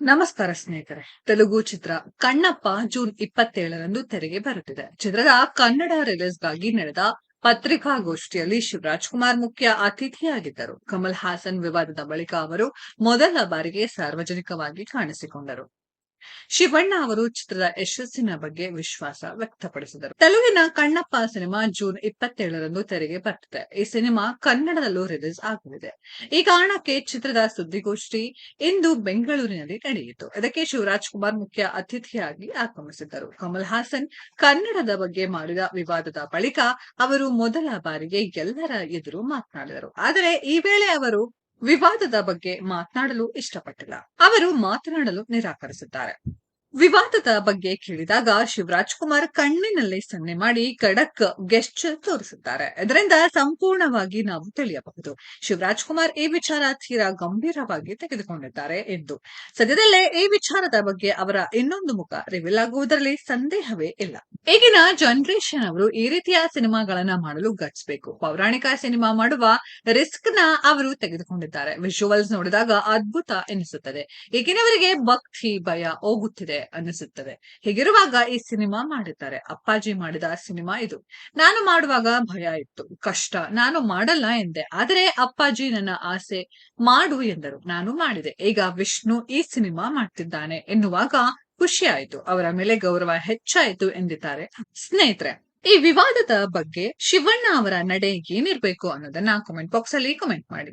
ನಮಸ್ಕಾರ ಸ್ನೇಹಿತರೆ. ತೆಲುಗು ಚಿತ್ರ ಕಣ್ಣಪ್ಪ ಜೂನ್ ಇಪ್ಪತ್ತೇಳರಂದು ತೆರೆಗೆ ಬರುತ್ತಿದೆ. ಚಿತ್ರದ ಕನ್ನಡ ರಿಲೀಸ್ಗಾಗಿ ನಡೆದ ಪತ್ರಿಕಾಗೋಷ್ಠಿಯಲ್ಲಿ ಶಿವರಾಜ್ ಕುಮಾರ್ ಮುಖ್ಯ ಅತಿಥಿಯಾಗಿದ್ದರು. ಕಮಲ್ ಹಾಸನ್ ವಿವಾದದ ಬಳಿಕ ಅವರು ಮೊದಲ ಬಾರಿಗೆ ಸಾರ್ವಜನಿಕವಾಗಿ ಕಾಣಿಸಿಕೊಂಡರು. ಶಿವಣ್ಣ ಅವರು ಚಿತ್ರದ ಯಶಸ್ಸಿನ ಬಗ್ಗೆ ವಿಶ್ವಾಸ ವ್ಯಕ್ತಪಡಿಸಿದರು. ತೆಲುಗಿನ ಕಣ್ಣಪ್ಪ ಸಿನಿಮಾ ಜೂನ್ ಇಪ್ಪತ್ತೇಳರಂದು ತೆರೆಗೆ ಬರ್ತಿದೆ. ಈ ಸಿನಿಮಾ ಕನ್ನಡದಲ್ಲೂ ರಿಲೀಸ್ ಆಗಲಿದೆ ಈ ಕಾರಣಕ್ಕೆ ಚಿತ್ರದ ಸುದ್ದಿಗೋಷ್ಠಿ ಇಂದು ಬೆಂಗಳೂರಿನಲ್ಲಿ ನಡೆಯಿತು. ಇದಕ್ಕೆ ಶಿವರಾಜ್ ಕುಮಾರ್ ಮುಖ್ಯ ಅತಿಥಿಯಾಗಿ ಆಗಮಿಸಿದ್ದರು. ಕಮಲ್ ಹಾಸನ್ ಕನ್ನಡದ ಬಗ್ಗೆ ಮಾಡಿದ ವಿವಾದದ ಬಳಿಕ ಅವರು ಮೊದಲ ಬಾರಿಗೆ ಎಲ್ಲರ ಎದುರು ಮಾತನಾಡಿದರು. ಆದರೆ ಈ ವೇಳೆ ಅವರು ವಿವಾದದ ಬಗ್ಗೆ ಮಾತನಾಡಲು ಇಷ್ಟಪಟ್ಟಿಲ್ಲ. ಅವರು ಮಾತನಾಡಲು ನಿರಾಕರಿಸಿದ್ದಾರೆ. ವಿವಾದದ ಬಗ್ಗೆ ಕೇಳಿದಾಗ ಶಿವರಾಜ್ ಕುಮಾರ್ ಕಣ್ಣಿನಲ್ಲಿ ಸನ್ನೆ ಮಾಡಿ ಖಡಕ್ ಗೆಸ್ಚರ್ ತೋರಿಸುತ್ತಾರೆ ಇದರಿಂದ ಸಂಪೂರ್ಣವಾಗಿ ನಾವು ತಿಳಿಯಬಹುದು. ಶಿವರಾಜ್ ಕುಮಾರ್ ಈ ವಿಚಾರ ತೀರಾ ಗಂಭೀರವಾಗಿ ತೆಗೆದುಕೊಂಡಿದ್ದಾರೆ ಎಂದು. ಸದ್ಯದಲ್ಲೇ ಈ ವಿಚಾರದ ಬಗ್ಗೆ ಅವರ ಇನ್ನೊಂದು ಮುಖ ರಿವೀಲ್ ಆಗುವುದರಲ್ಲಿ ಸಂದೇಹವೇ ಇಲ್ಲ. ಈಗಿನ ಜನರೇಷನ್ ಅವರು ಈ ರೀತಿಯ ಸಿನಿಮಾಗಳನ್ನ ಮಾಡಲು ಗಟ್ಸ್ಬೇಕು ಪೌರಾಣಿಕ ಸಿನಿಮಾ ಮಾಡುವ ರಿಸ್ಕ್ನ ಅವರು ತೆಗೆದುಕೊಂಡಿದ್ದಾರೆ. ವಿಜುವಲ್ಸ್ ನೋಡಿದಾಗ ಅದ್ಭುತ ಎನಿಸುತ್ತದೆ. ಈಗಿನವರಿಗೆ ಭಕ್ತಿ, ಭಯ ಹೋಗುತ್ತಿದೆ. ಅನ್ನಿಸುತ್ತದೆ. ಹೀಗಿರುವಾಗ ಈ ಸಿನಿಮಾ ಮಾಡಿದ್ದಾರೆ. ಅಪ್ಪಾಜಿ ಮಾಡಿದ ಸಿನಿಮಾ ಇದು. ನಾನು ಮಾಡುವಾಗ ಭಯ ಇತ್ತು, ಕಷ್ಟ. ನಾನು ಮಾಡಲ್ಲ ಎಂದೆ. ಆದರೆ ಅಪ್ಪಾಜಿ ನನ್ನ ಆಸೆ ಮಾಡು ಎಂದರು. ನಾನು ಮಾಡಿದೆ. ಈಗ ವಿಷ್ಣು ಈ ಸಿನಿಮಾ ಮಾಡ್ತಿದ್ದಾನೆ ಎನ್ನುವಾಗ ಖುಷಿ ಆಯ್ತು. ಅವರ ಮೇಲೆ ಗೌರವ ಹೆಚ್ಚಾಯಿತು ಎಂದಿದ್ದಾರೆ ಸ್ನೇಹಿತರೆ. ಈ ವಿವಾದದ ಬಗ್ಗೆ ಶಿವಣ್ಣ ಅವರ ನಡೆ ಏನಿರ್ಬೇಕು ಅನ್ನೋದನ್ನ ಕಾಮೆಂಟ್ ಬಾಕ್ಸ್ ಅಲ್ಲಿ ಕಮೆಂಟ್ ಮಾಡಿ.